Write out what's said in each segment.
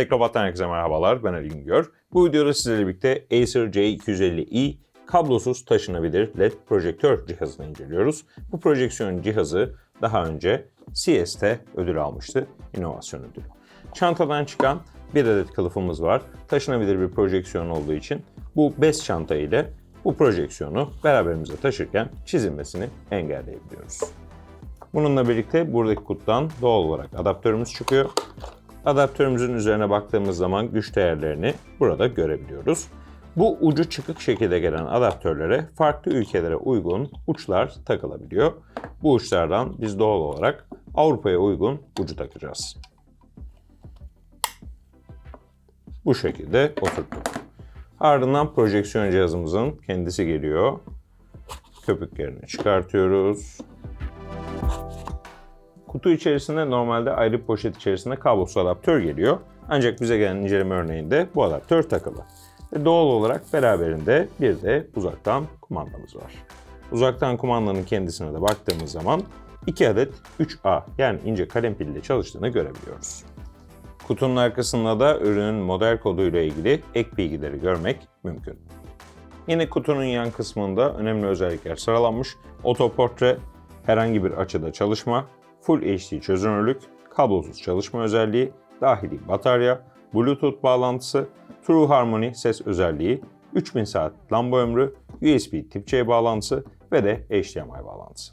Teknobat'tan herkese merhabalar, ben Ali Güngör. Bu videoda sizlerle birlikte Acer J250i kablosuz taşınabilir LED projektör cihazını inceliyoruz. Bu projeksiyon cihazı daha önce CST ödül almıştı, inovasyon ödülü. Çantadan çıkan bir adet kılıfımız var. Taşınabilir bir projeksiyon olduğu için bu bez çanta ile bu projeksiyonu beraberimize taşırken çizilmesini engelleyebiliyoruz. Bununla birlikte buradaki kutudan doğal olarak adaptörümüz çıkıyor. Adaptörümüzün üzerine baktığımız zaman güç değerlerini burada görebiliyoruz. Bu ucu çıkık şekilde gelen adaptörlere farklı ülkelere uygun uçlar takılabiliyor. Bu uçlardan biz doğal olarak Avrupa'ya uygun ucu takacağız. Bu şekilde oturttuk. Ardından projeksiyon cihazımızın kendisi geliyor. Köpüklerini çıkartıyoruz. Kutu içerisinde normalde ayrı poşet içerisinde kablosuz adaptör geliyor. Ancak bize gelen inceleme örneğinde bu adaptör takılı. Ve doğal olarak beraberinde bir de uzaktan kumandamız var. Uzaktan kumandanın kendisine de baktığımız zaman 2 adet 3A yani ince kalem pille çalıştığını görebiliyoruz. Kutunun arkasında da ürünün model koduyla ilgili ek bilgileri görmek mümkün. Yine kutunun yan kısmında önemli özellikler sıralanmış. Otoportre, herhangi bir açıda çalışma, Full HD çözünürlük, kablosuz çalışma özelliği, dahili batarya, Bluetooth bağlantısı, True Harmony ses özelliği, 3000 saat lamba ömrü, USB tip C bağlantısı ve de HDMI bağlantısı.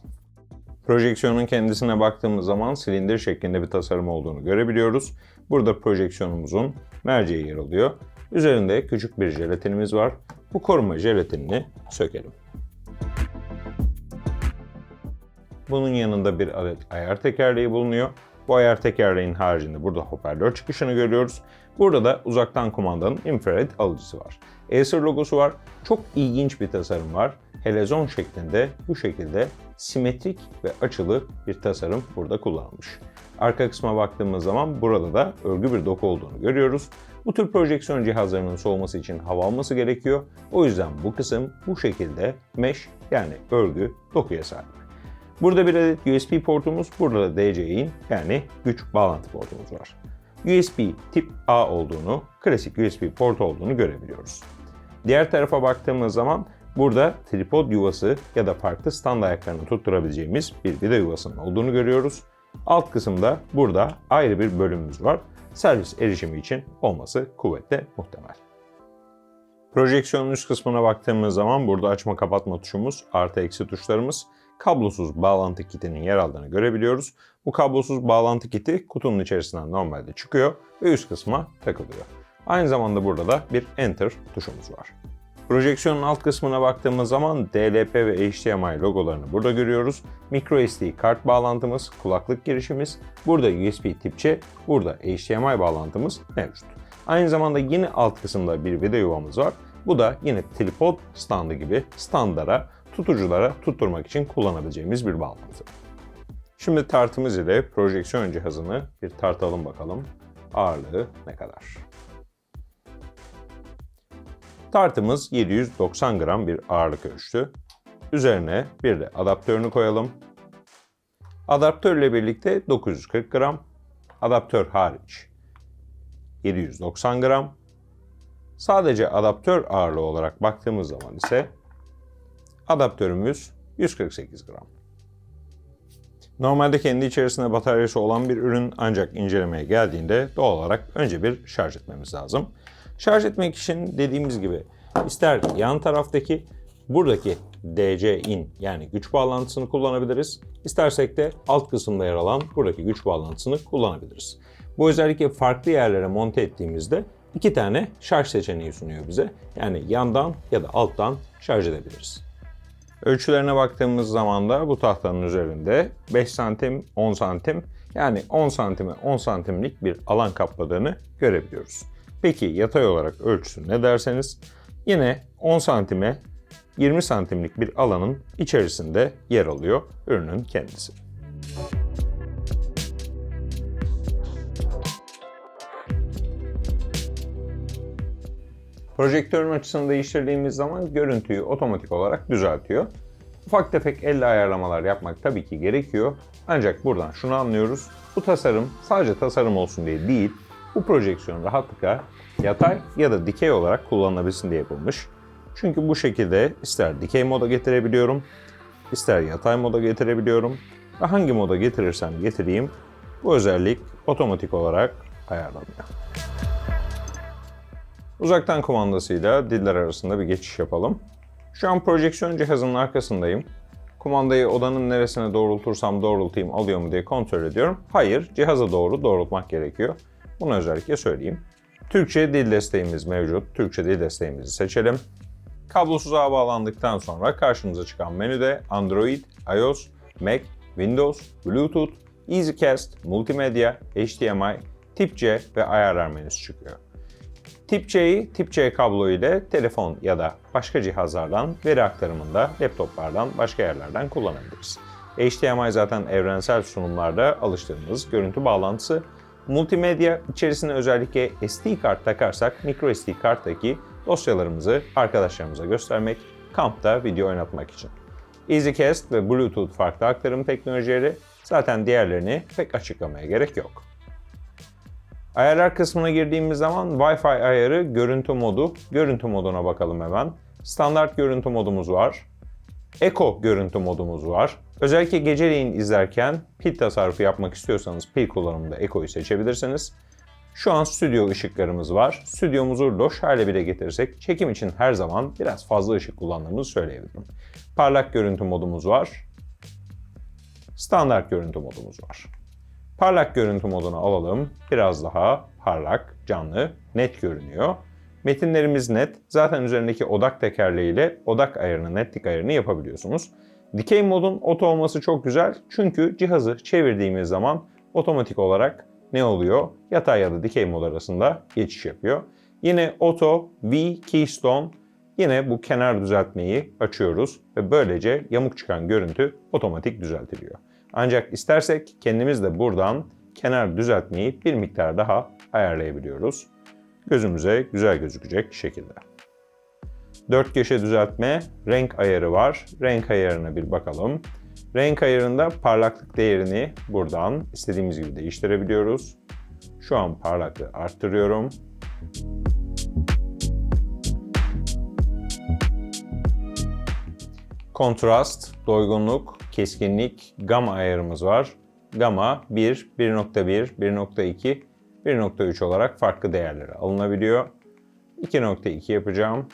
Projeksiyonun kendisine baktığımız zaman silindir şeklinde bir tasarım olduğunu görebiliyoruz. Burada projeksiyonumuzun merceği yer alıyor. Üzerinde küçük bir jelatinimiz var. Bu koruma jelatinini sökelim. Bunun yanında bir ayar tekerleği bulunuyor. Bu ayar tekerleğin haricinde burada hoparlör çıkışını görüyoruz. Burada da uzaktan kumandanın infrared alıcısı var. Acer logosu var. Çok ilginç bir tasarım var. Helezon şeklinde bu şekilde simetrik ve açılı bir tasarım burada kullanılmış. Arka kısma baktığımız zaman burada da örgü bir doku olduğunu görüyoruz. Bu tür projeksiyon cihazlarının soğuması için hava alması gerekiyor. O yüzden bu kısım bu şekilde mesh yani örgü dokuya sahip. Burada bir adet USB portumuz, burada da DC-in yani güç bağlantı portumuz var. USB tip A olduğunu, klasik USB port olduğunu görebiliyoruz. Diğer tarafa baktığımız zaman burada tripod yuvası ya da farklı stand ayaklarını tutturabileceğimiz bir vida yuvasının olduğunu görüyoruz. Alt kısımda burada ayrı bir bölümümüz var. Servis erişimi için olması kuvvetle muhtemel. Projeksiyonun üst kısmına baktığımız zaman burada açma kapatma tuşumuz, artı eksi tuşlarımız, kablosuz bağlantı kitinin yer aldığını görebiliyoruz. Bu kablosuz bağlantı kiti kutunun içerisinden normalde çıkıyor ve üst kısma takılıyor. Aynı zamanda burada da bir Enter tuşumuz var. Projeksiyonun alt kısmına baktığımız zaman DLP ve HDMI logolarını burada görüyoruz. MicroSD kart bağlantımız, kulaklık girişimiz, burada USB tip C, burada HDMI bağlantımız mevcut. Aynı zamanda yine alt kısımda bir video yuvamız var. Bu da yine tripod standı gibi standara tutuculara tutturmak için kullanabileceğimiz bir bağlantı. Şimdi tartımız ile projeksiyon cihazını bir tartalım bakalım. Ağırlığı ne kadar? Tartımız 790 gram bir ağırlık ölçtü. Üzerine bir de adaptörünü koyalım. Adaptörle birlikte 940 gram, adaptör hariç 790 gram. Sadece adaptör ağırlığı olarak baktığımız zaman ise adaptörümüz 148 gram. Normalde kendi içerisinde bataryası olan bir ürün ancak incelemeye geldiğinde doğal olarak önce bir şarj etmemiz lazım. Şarj etmek için dediğimiz gibi ister yan taraftaki buradaki DC-in yani güç bağlantısını kullanabiliriz. İstersek de alt kısımda yer alan buradaki güç bağlantısını kullanabiliriz. Bu özellikle farklı yerlere monte ettiğimizde iki tane şarj seçeneği sunuyor bize. Yani yandan ya da alttan şarj edebiliriz. Ölçülerine baktığımız zaman da bu tahtanın üzerinde 5 santim, 10 santim yani 10 santime 10 santimlik bir alan kapladığını görebiliyoruz. Peki yatay olarak ölçüsü ne derseniz yine 10 santime 20 santimlik bir alanın içerisinde yer alıyor ürünün kendisi. Projektörün açısını değiştirdiğimiz zaman görüntüyü otomatik olarak düzeltiyor. Ufak tefek elle ayarlamalar yapmak tabii ki gerekiyor. Ancak buradan şunu anlıyoruz. Bu tasarım sadece tasarım olsun diye değil, Bu projeksiyon rahatlıkla yatay ya da dikey olarak kullanılabilsin diye yapılmış. Çünkü bu şekilde ister dikey moda getirebiliyorum, ister yatay moda getirebiliyorum ve hangi moda getirirsem getireyim bu özellik otomatik olarak ayarlanıyor. Uzaktan kumandasıyla diller arasında bir geçiş yapalım. Şu an projeksiyon cihazının arkasındayım. Kumandayı odanın neresine doğrultursam doğrultayım alıyor mu diye kontrol ediyorum. Hayır, cihaza doğru doğrultmak gerekiyor. Bunu özellikle söyleyeyim. Türkçe dil desteğimiz mevcut. Türkçe dil desteğimizi seçelim. Kablosuz ağa bağlandıktan sonra karşımıza çıkan menüde Android, iOS, Mac, Windows, Bluetooth, EasyCast, Multimedya, HDMI, Tip C ve ayarlar menüsü çıkıyor. Tip C'yi Tip C kablo ile telefon ya da başka cihazlardan veri aktarımında laptoplardan başka yerlerden kullanabiliriz. HDMI zaten evrensel sunumlarda alıştığımız görüntü bağlantısı. Multimedya içerisine özellikle SD kart takarsak micro SD karttaki dosyalarımızı arkadaşlarımıza göstermek, kampta video oynatmak için. EasyCast ve Bluetooth farklı aktarım teknolojileri zaten diğerlerini pek açıklamaya gerek yok. Ayarlar kısmına girdiğimiz zaman Wi-Fi ayarı görüntü modu. Görüntü moduna bakalım hemen. Standart görüntü modumuz var. Eco görüntü modumuz var. Özellikle geceleyin izlerken pil tasarrufu yapmak istiyorsanız pil kullanımında Eco'yu seçebilirsiniz. Şu an stüdyo ışıklarımız var. Stüdyomuzu loş hale bile getirirsek çekim için her zaman biraz fazla ışık kullandığımızı söyleyebilirim. Parlak görüntü modumuz var. Standart görüntü modumuz var. Parlak görüntü modunu alalım. Biraz daha parlak, canlı, net görünüyor. Metinlerimiz net. Zaten üzerindeki odak tekerleğiyle odak ayarını, netlik ayarını yapabiliyorsunuz. Dikey modun oto olması çok güzel. Çünkü cihazı çevirdiğimiz zaman otomatik olarak ne oluyor? Yatay ya da dikey mod arasında geçiş yapıyor. Yine Auto V Keystone yine bu kenar düzeltmeyi açıyoruz ve böylece yamuk çıkan görüntü otomatik düzeltiliyor. Ancak istersek kendimiz de buradan kenar düzeltmeyi bir miktar daha ayarlayabiliyoruz. Gözümüze güzel gözükecek şekilde. Dört köşe düzeltme, renk ayarı var. Renk ayarına bir bakalım. Renk ayarında parlaklık değerini buradan istediğimiz gibi değiştirebiliyoruz. Şu an parlaklığı arttırıyorum. Kontrast, doygunluk, keskinlik, gama ayarımız var. Gama 1, 1.1, 1.2, 1.3 olarak farklı değerleri alınabiliyor. 2.2 yapacağım.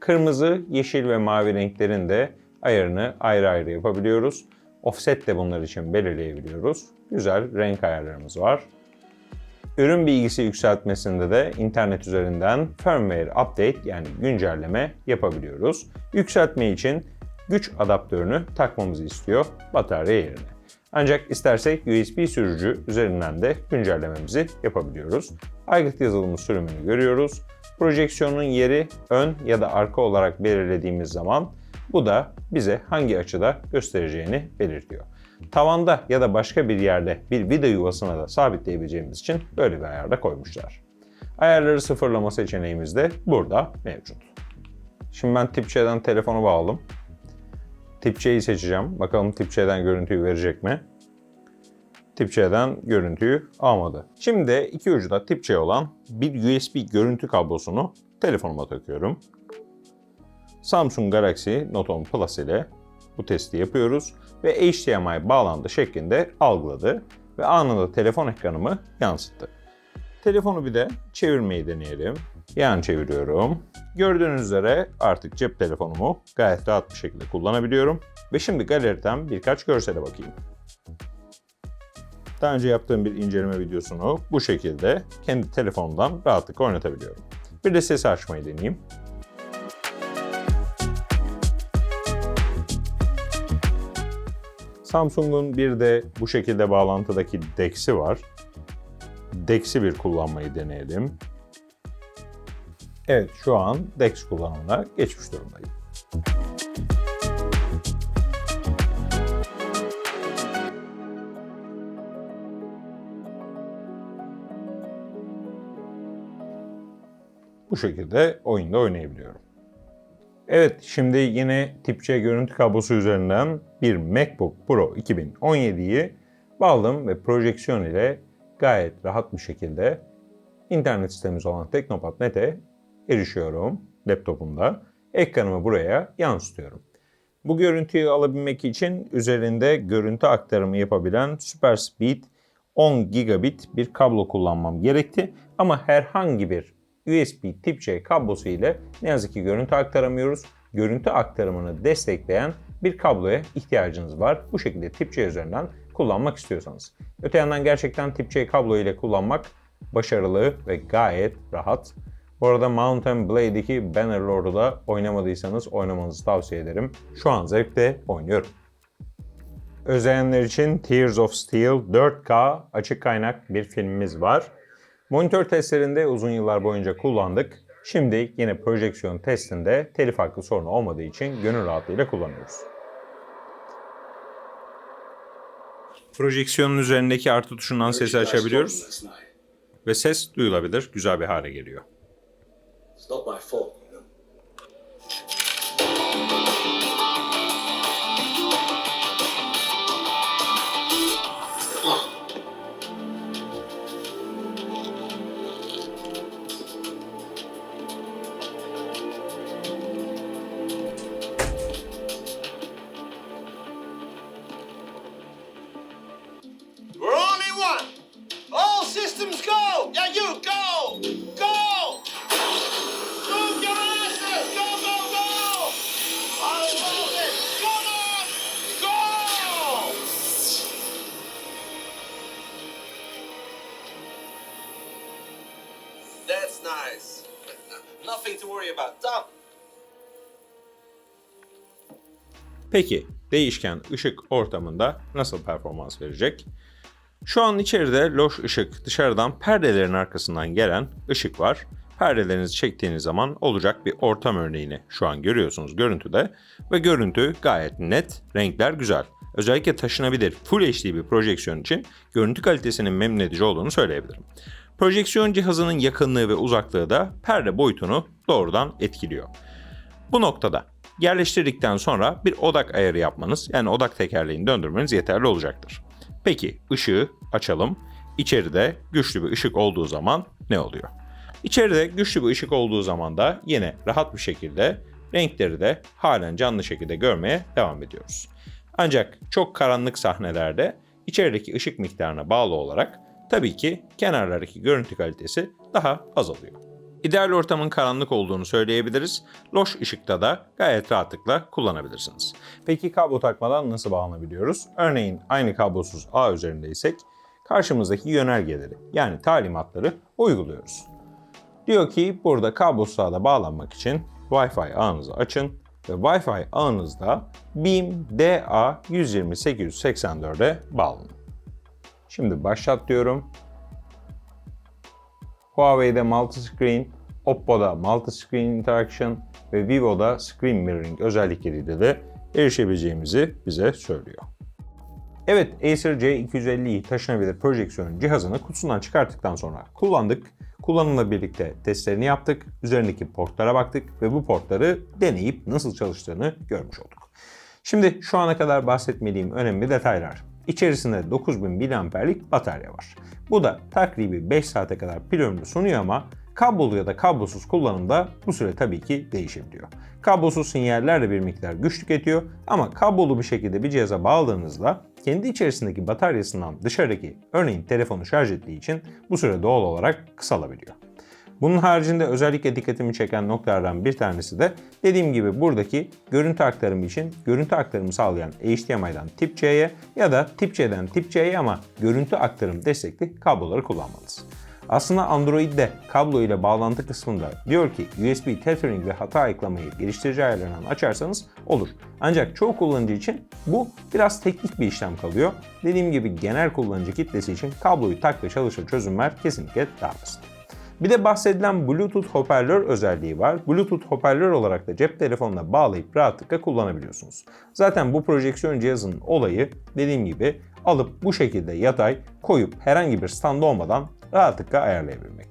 Kırmızı, yeşil ve mavi renklerin de ayarını ayrı ayrı yapabiliyoruz. Offset de bunlar için belirleyebiliyoruz. Güzel renk ayarlarımız var. Ürün bilgisi yükseltmesinde de internet üzerinden firmware update yani güncelleme yapabiliyoruz. Yükseltme için güç adaptörünü takmamızı istiyor batarya yerine. Ancak istersek USB sürücü üzerinden de güncellememizi yapabiliyoruz. Aygıt yazılımı sürümünü görüyoruz. Projeksiyonun yeri ön ya da arka olarak belirlediğimiz zaman bu da bize hangi açıda göstereceğini belirtiyor. Tavanda ya da başka bir yerde bir vida yuvasına da sabitleyebileceğimiz için böyle bir ayarda koymuşlar. Ayarları sıfırlama seçeneğimiz de burada mevcut. Şimdi ben tip C'den telefonu bağladım. Tip C'yi seçeceğim. Bakalım tip C'den görüntüyü verecek mi? Tip C'den görüntüyü almadı. Şimdi iki ucu da olan bir USB görüntü kablosunu telefonuma takıyorum. Samsung Galaxy Note 10 Plus ile bu testi yapıyoruz ve HDMI bağlandı şeklinde algıladı ve anında telefon ekranımı yansıttı. Telefonu bir de çevirmeyi deneyelim. Yan çeviriyorum. Gördüğünüz üzere artık cep telefonumu gayet rahat bir şekilde kullanabiliyorum. Ve şimdi galeriden birkaç görsele bakayım. Daha önce yaptığım bir inceleme videosunu bu şekilde kendi telefonumdan rahatlıkla oynatabiliyorum. Bir de sesi açmayı deneyeyim. Samsung'un bir de bu şekilde bağlantıdaki DeX'i var. DeX'i bir kullanmayı deneyelim. Evet şu an DeX kullanımına geçmiş durumdayım. Bu şekilde oyunda oynayabiliyorum. Evet, şimdi yine tip C görüntü kablosu üzerinden bir MacBook Pro 2017'yi bağladım ve projeksiyon ile gayet rahat bir şekilde internet sitemiz olan Teknopat.net'e erişiyorum laptopumda. Ekranımı buraya yansıtıyorum. Bu görüntüyü alabilmek için üzerinde görüntü aktarımı yapabilen Super Speed 10 gigabit bir kablo kullanmam gerekti. Ama herhangi bir USB tip C kablosu ile ne yazık ki görüntü aktaramıyoruz. Görüntü aktarımını destekleyen bir kabloya ihtiyacınız var. Bu şekilde tip C üzerinden kullanmak istiyorsanız. Öte yandan gerçekten tip C kablo ile kullanmak başarılı ve gayet rahat. Bu arada Mountain Blade'deki Bannerlord'u da oynamadıysanız oynamanızı tavsiye ederim. Şu an zevkle oynuyorum. Özleyenler için Tears of Steel 4K açık kaynak bir filmimiz var. Monitör testlerinde uzun yıllar boyunca kullandık. Şimdi yine projeksiyon testinde telif hakkı sorunu olmadığı için gönül rahatlığıyla kullanıyoruz. Projeksiyonun üzerindeki artı tuşundan sesi açabiliyoruz ve ses duyulabilir, güzel bir hale geliyor. It's not my fault, Peki değişken ışık ortamında nasıl performans verecek? Şu an içeride loş ışık dışarıdan perdelerin arkasından gelen ışık var. Perdelerinizi çektiğiniz zaman olacak bir ortam örneğini şu an görüyorsunuz görüntüde ve görüntü gayet net, renkler güzel. Özellikle taşınabilir Full HD bir projeksiyon için görüntü kalitesinin memnun edici olduğunu söyleyebilirim. Projeksiyon cihazının yakınlığı ve uzaklığı da perde boyutunu doğrudan etkiliyor. Bu noktada yerleştirdikten sonra bir odak ayarı yapmanız yani odak tekerleğini döndürmeniz yeterli olacaktır. Peki ışığı açalım. İçeride güçlü bir ışık olduğu zaman ne oluyor? İçeride güçlü bir ışık olduğu zaman da yine rahat bir şekilde renkleri de halen canlı şekilde görmeye devam ediyoruz. Ancak çok karanlık sahnelerde içerideki ışık miktarına bağlı olarak tabii ki kenarlardaki görüntü kalitesi daha azalıyor. İdeal ortamın karanlık olduğunu söyleyebiliriz. Loş ışıkta da gayet rahatlıkla kullanabilirsiniz. Peki kablo takmadan nasıl bağlanabiliyoruz? Örneğin aynı kablosuz ağ üzerindeysek karşımızdaki yönergeleri yani talimatları uyguluyoruz. Diyor ki burada kablosuz ağda bağlanmak için Wi-Fi ağınızı açın ve Wi-Fi ağınızda BEAM DA 12884'e bağlanın. Şimdi başlat diyorum. Huawei'de multi-screen, Oppo'da multi-screen interaction ve Vivo'da screen mirroring özellikleriyle de erişebileceğimizi bize söylüyor. Evet, Acer C250'yi taşınabilir projeksiyon cihazını kutusundan çıkarttıktan sonra kullandık. Kullanımla birlikte testlerini yaptık, üzerindeki portlara baktık ve bu portları deneyip nasıl çalıştığını görmüş olduk. Şimdi şu ana kadar bahsetmediğim önemli detaylar. İçerisinde 9000 mAh'lik batarya var. Bu da takribi 5 saate kadar pil ömrü sunuyor ama kablolu ya da kablosuz kullanımda bu süre tabii ki değişebiliyor. Kablosuz sinyallerle bir miktar güç tüketiyor ama kablolu bir şekilde bir cihaza bağladığınızda kendi içerisindeki bataryasından dışarıdaki örneğin telefonu şarj ettiği için bu süre doğal olarak kısalabiliyor. Bunun haricinde özellikle dikkatimi çeken noktalardan bir tanesi de dediğim gibi buradaki görüntü aktarımı için görüntü aktarımı sağlayan HDMI'dan tip C'ye ya da tip C'den tip C'ye ama görüntü aktarım destekli kabloları kullanmalısınız. Aslında Android'de kablo ile bağlantı kısmında diyor ki USB tethering ve hata ayıklamayı geliştirici ayarlarından açarsanız olur. Ancak çoğu kullanıcı için bu biraz teknik bir işlem kalıyor. Dediğim gibi genel kullanıcı kitlesi için kabloyu tak ve çalışır çözümler kesinlikle daha basit. Bir de bahsedilen Bluetooth hoparlör özelliği var. Bluetooth hoparlör olarak da cep telefonuna bağlayıp rahatlıkla kullanabiliyorsunuz. Zaten bu projeksiyon cihazının olayı dediğim gibi alıp bu şekilde yatay koyup herhangi bir stand olmadan rahatlıkla ayarlayabilmek.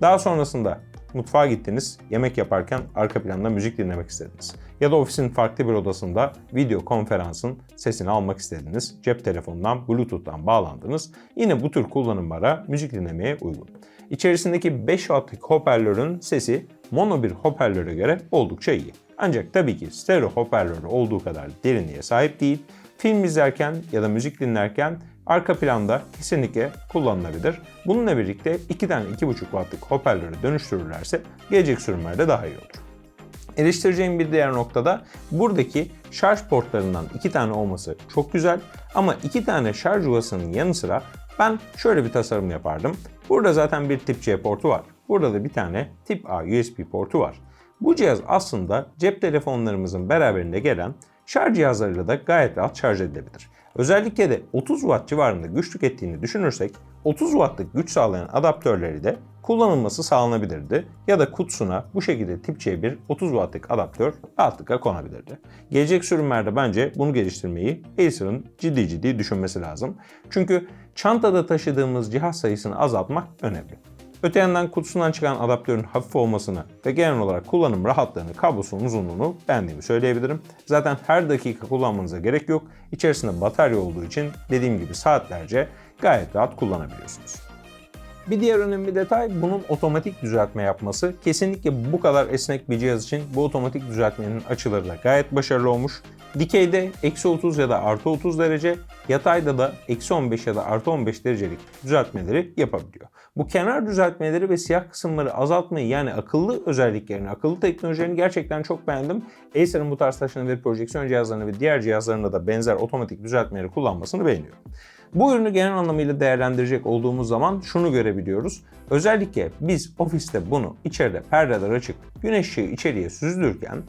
Daha sonrasında mutfağa gittiniz, yemek yaparken arka planda müzik dinlemek istediniz. Ya da ofisin farklı bir odasında video konferansın sesini almak istediniz. Cep telefonundan, Bluetooth'tan bağlandınız. Yine bu tür kullanımlara müzik dinlemeye uygun. İçerisindeki 5 wattlık hoparlörün sesi mono bir hoparlöre göre oldukça iyi. Ancak tabii ki stereo hoparlörü olduğu kadar derinliğe sahip değil. Film izlerken ya da müzik dinlerken arka planda kesinlikle kullanılabilir. Bununla birlikte 2 tane 2.5 wattlık hoparlöre dönüştürürlerse gelecek sürümlerde daha iyi olur. Eleştireceğim bir diğer noktada buradaki şarj portlarından iki tane olması çok güzel ama iki tane şarj yuvasının yanı sıra ben şöyle bir tasarım yapardım. Burada zaten bir tip C portu var. Burada da bir tane tip A USB portu var. Bu cihaz aslında cep telefonlarımızın beraberinde gelen şarj cihazlarıyla da gayet rahat şarj edilebilir. Özellikle de 30 watt civarında güç tükettiğini düşünürsek 30 wattlık güç sağlayan adaptörleri de kullanılması sağlanabilirdi. Ya da kutusuna bu şekilde tip C bir 30 wattlık adaptör rahatlıkla konabilirdi. Gelecek sürümlerde bence bunu geliştirmeyi Acer'ın ciddi ciddi düşünmesi lazım. Çünkü çantada taşıdığımız cihaz sayısını azaltmak önemli. Öte yandan kutusundan çıkan adaptörün hafif olmasını ve genel olarak kullanım rahatlığını, kablosunun uzunluğunu beğendiğimi söyleyebilirim. Zaten her dakika kullanmanıza gerek yok. İçerisinde batarya olduğu için dediğim gibi saatlerce gayet rahat kullanabiliyorsunuz. Bir diğer önemli detay bunun otomatik düzeltme yapması. Kesinlikle bu kadar esnek bir cihaz için bu otomatik düzeltmenin açıları da gayet başarılı olmuş. Dikeyde eksi 30 ya da artı 30 derece, yatayda da eksi 15 ya da artı 15 derecelik düzeltmeleri yapabiliyor. Bu kenar düzeltmeleri ve siyah kısımları azaltmayı yani akıllı özelliklerini, akıllı teknolojilerini gerçekten çok beğendim. Acer'ın bu tarz taşınabilir projeksiyon cihazlarını ve diğer cihazlarında da benzer otomatik düzeltmeleri kullanmasını beğeniyorum. Bu ürünü genel anlamıyla değerlendirecek olduğumuz zaman şunu görebiliyoruz. Özellikle biz ofiste bunu içeride perdeler açık, güneş ışığı içeriye süzülürken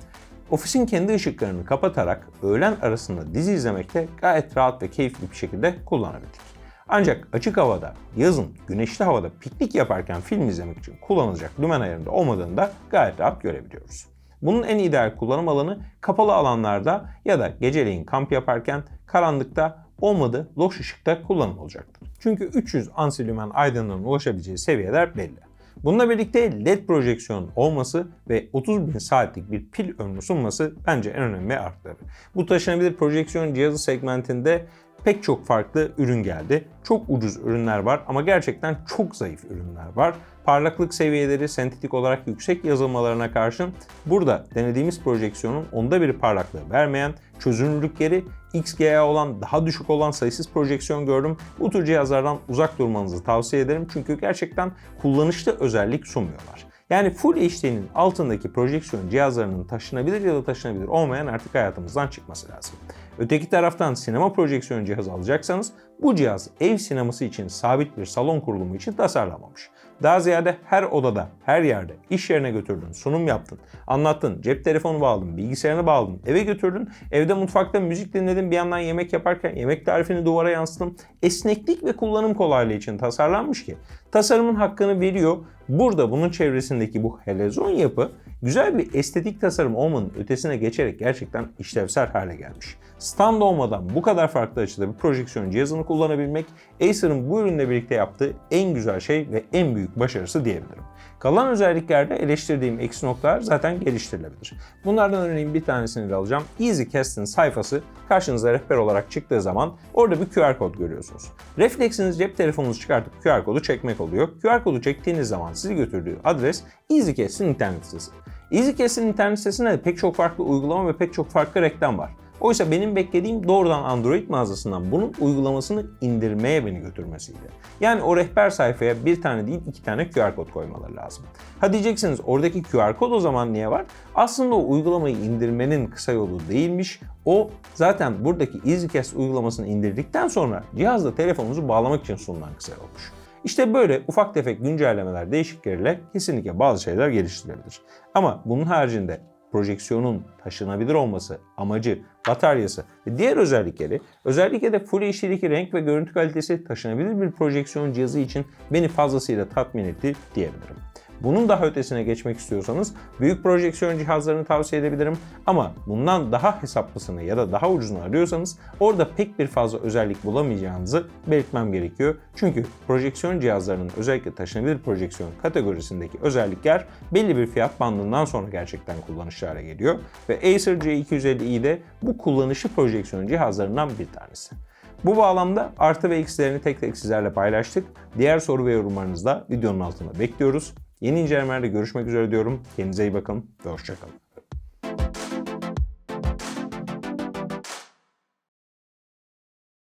ofisin kendi ışıklarını kapatarak öğlen arasında dizi izlemekte gayet rahat ve keyifli bir şekilde kullanabildik. Ancak açık havada, yazın, güneşli havada piknik yaparken film izlemek için kullanılacak lümen ayarında olmadığını da gayet rahat görebiliyoruz. Bunun en ideal kullanım alanı kapalı alanlarda ya da geceleyin kamp yaparken karanlıkta olmadı loş ışıkta kullanım olacaktır. Çünkü 300 ansilümen aydınlığına ulaşabileceği seviyeler belli. Bununla birlikte LED projeksiyon olması ve 30 bin saatlik bir pil ömrü sunması bence en önemli artıları. Bu taşınabilir projeksiyon cihazı segmentinde pek çok farklı ürün geldi. Çok ucuz ürünler var ama gerçekten çok zayıf ürünler var. Parlaklık seviyeleri sentetik olarak yüksek yazılmalarına karşın burada denediğimiz projeksiyonun onda bir parlaklığı vermeyen, çözünürlükleri XGA olan daha düşük olan sayısız projeksiyon gördüm. Bu tür cihazlardan uzak durmanızı tavsiye ederim çünkü gerçekten kullanışlı özellik sunmuyorlar. Yani Full HD'nin altındaki projeksiyon cihazlarının taşınabilir ya da taşınabilir olmayan artık hayatımızdan çıkması lazım. Öteki taraftan sinema projeksiyon cihazı alacaksanız bu cihaz ev sineması için sabit bir salon kurulumu için tasarlanmamış. Daha ziyade her odada, her yerde, iş yerine götürdün, sunum yaptın, anlattın, cep telefonu bağladın, bilgisayarını bağladın, eve götürdün, evde mutfakta müzik dinledin, bir yandan yemek yaparken yemek tarifini duvara yansıttın. Esneklik ve kullanım kolaylığı için tasarlanmış ki tasarımın hakkını veriyor. Burada bunun çevresindeki bu helezon yapı güzel bir estetik tasarım olmanın ötesine geçerek gerçekten işlevsel hale gelmiş. Stand olmadan bu kadar farklı açıda bir projeksiyon cihazını kullanabilmek Acer'ın bu ürünle birlikte yaptığı en güzel şey ve en büyük başarısı diyebilirim. Kalan özelliklerde eleştirdiğim eksi noktalar zaten geliştirilebilir. Bunlardan örneğin bir tanesini de alacağım. EasyCast'in sayfası karşınıza rehber olarak çıktığı zaman orada bir QR kod görüyorsunuz. Refleksiniz cep telefonunuzu çıkartıp QR kodu çekmek oluyor. QR kodu çektiğiniz zaman sizi götürdüğü adres EasyCast'in internet sitesi. EasyCast'in internet sitesinde de pek çok farklı uygulama ve pek çok farklı reklam var. Oysa benim beklediğim doğrudan Android mağazasından bunun uygulamasını indirmeye beni götürmesiydi. Yani o rehber sayfaya bir tane değil iki tane QR kod koymaları lazım. Ha diyeceksiniz oradaki QR kod o zaman niye var? Aslında o uygulamayı indirmenin kısa yolu değilmiş. O zaten buradaki EasyCast uygulamasını indirdikten sonra cihazla telefonunuzu bağlamak için sunulan kısa yolmuş. İşte böyle ufak tefek güncellemeler, değişikliklerle kesinlikle bazı şeyler geliştirilebilir. Ama bunun haricinde projeksiyonun taşınabilir olması, amacı, bataryası ve diğer özellikleri özellikle de Full HD'deki renk ve görüntü kalitesi taşınabilir bir projeksiyon cihazı için beni fazlasıyla tatmin etti diyebilirim. Bunun daha ötesine geçmek istiyorsanız büyük projeksiyon cihazlarını tavsiye edebilirim. Ama bundan daha hesaplısını ya da daha ucuzunu arıyorsanız orada pek bir fazla özellik bulamayacağınızı belirtmem gerekiyor. Çünkü projeksiyon cihazlarının özellikle taşınabilir projeksiyon kategorisindeki özellikler belli bir fiyat bandından sonra gerçekten kullanışlı hale geliyor. Ve Acer C250i de bu kullanışlı projeksiyon cihazlarından bir tanesi. Bu bağlamda artı ve eksilerini tek tek sizlerle paylaştık. Diğer soru ve yorumlarınızı da videonun altında bekliyoruz. Yeni incelemelerde görüşmek üzere diyorum. Kendinize iyi bakın ve hoşçakalın.